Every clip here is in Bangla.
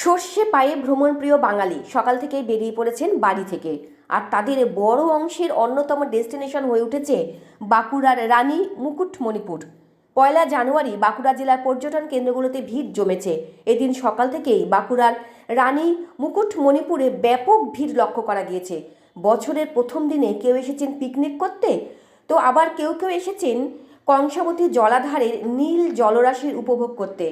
সর্ষে পায়ে ভ্রমণপ্রিয় বাঙালি, সকাল থেকেই বেরিয়ে পড়েছেন বাড়ি থেকে। আর তাদের বড় অংশের অন্যতম ডেস্টিনেশন হয়ে উঠেছে বাঁকুড়ার রানী মুকুটমণিপুর। পয়লা জানুয়ারি বাঁকুড়া জেলার পর্যটন কেন্দ্রগুলোতে ভিড় জমেছে। এদিন সকাল থেকেই বাঁকুড়ার রানী মুকুটমণিপুরে ব্যাপক ভিড় লক্ষ্য করা গিয়েছে। বছরের প্রথম দিনে কেউ এসেছেন পিকনিক করতে, তো আবার কেউ কেউ এসেছেন কংসাবতী জলাধারের নীল জলরাশির উপভোগ করতে।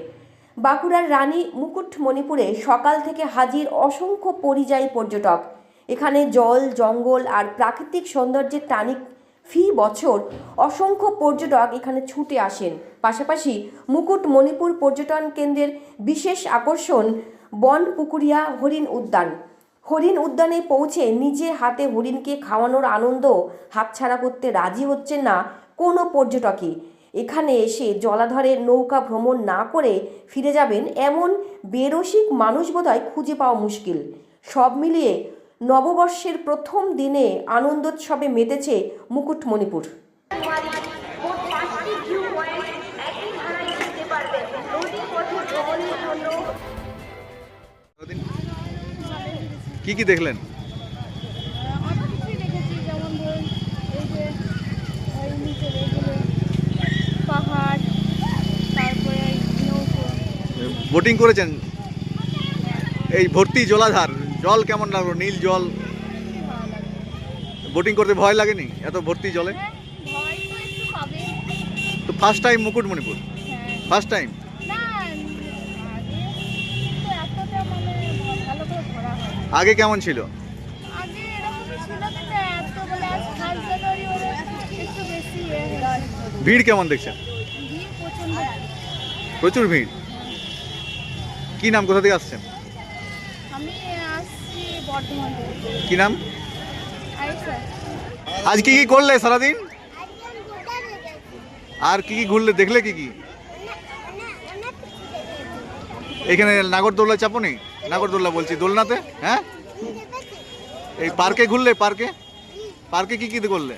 বাঁকুড়ার রানী মুকুটমণিপুরে সকাল থেকে হাজির অসংখ্য পরিযায়ী পর্যটক। এখানে জল, জঙ্গল আর প্রাকৃতিক সৌন্দর্যের টানি ফি বছর অসংখ্য পর্যটক এখানে ছুটে আসেন। পাশাপাশি মুকুটমণিপুর পর্যটন কেন্দ্রের বিশেষ আকর্ষণ বনপুকুরিয়া হরিণ উদ্যান। হরিণ উদ্যানে পৌঁছে নিজে হাতে হরিণকে খাওয়ানোর আনন্দ হাতছাড়া করতে রাজি হচ্ছেন না কোনো পর্যটকই। এখানে এসে জলাধারের নৌকা ভ্রমণ না করে ফিরে যাবেন এমন বেরসিক মানুষ বোধহয় খুঁজে পাওয়া মুশকিল। সব মিলিয়ে নববর্ষের প্রথম দিনে আনন্দোৎসবে মেতেছে মুকুটমণিপুর। মোট পাঁচটি ভিউ পয়েন্ট একই ধারায় দেখতে পারবেন নদী পথে ভ্রমণের জন্য সারাদিন কি কি দেখলেন অনেক কিছুই দেখেছি যেমন ধরুন এই যে ওই নিচে এগুলো পাহাড় তারপরে এই নৌকো বোটিং করেছেন? এই ভর্তি জলাধার জল কেমন লাগল? নীল জল? বোটিং করতে ভয় লাগেনি? এত ভর্তি জলে? হ্যাঁ তো ফার্স্ট টাইম মুকুটমণিপুর? হ্যাঁ। ফার্স্ট টাইম আগে তো এতটা মানে হয় আগে কেমন ছিল? বেশি ইয়ে। ভিড় কেমন দেখছেন? প্রচুর ভিড়? কি নাম? কোথা থেকে আসছেন? আমি আসছি বর্ধমান কি নাম? আজ কি কি করলে সারাদিন? আর কি কি ঘুরলে দেখলে কি কি? এখানে নাগরদোল্লা চাপো নেই নাগরদোল্লা বলছি দোলনাতে? হ্যাঁ? এই পার্কে ঘুরলে পার্কে? পার্কে কি কি করলে?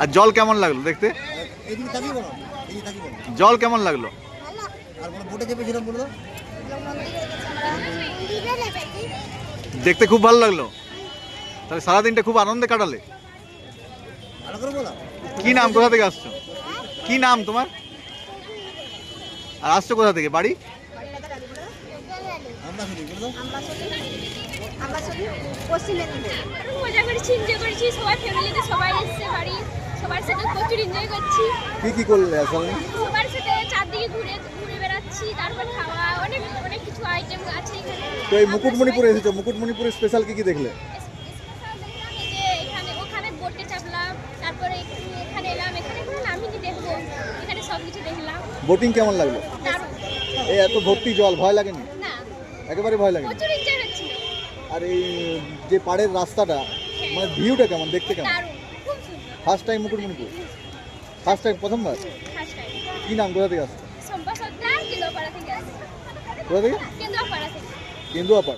আর জল কেমন লাগল দেখতে? এদিকে তাকিয়ে বলো এদিকে তাকিয়ে বলো। জল কেমন লাগল? দেখতে খুব ভালো লাগল। তাহলে সারাদিনটা খুব আনন্দে কাটালে। কি নাম? কোথা থেকে আসছো? কি নাম তোমার? আর আসছো কোথা থেকে? বাড়ি? আমরা শুনি বলে দাও। মজা করেছি এনজয় করেছি সবাই ফ্যামিলিতে সবাই এসেছে বাড়ি। সবার সাথে প্রচুর এনজয় করছি। কি কি করলে আসলে সবার সাথে চারদিকে ঘুরে ঘুরে বেড়াচ্ছি তারপর খাওয়া অনেক অনেক কিছু আইটেম আছে এখানে। তো এই মুকুটমণিপুরে এসেছ মুকুটমণিপুরের স্পেশাল কি কি দেখলে? বোটে কেমন লাগল? এই এত ভর্তি জল ভয় লাগেনি? না। একেবারে ভয় লাগেনি? আর এই যে পাড়ের রাস্তাটা মানে ভিউটা কেমন দেখতে কেমন? First time Mukutmanipur first time প্রথমবার? কি নাম কোথা থেকে আসছো? কোথা থেকে। কেন্দুয়াপাড়।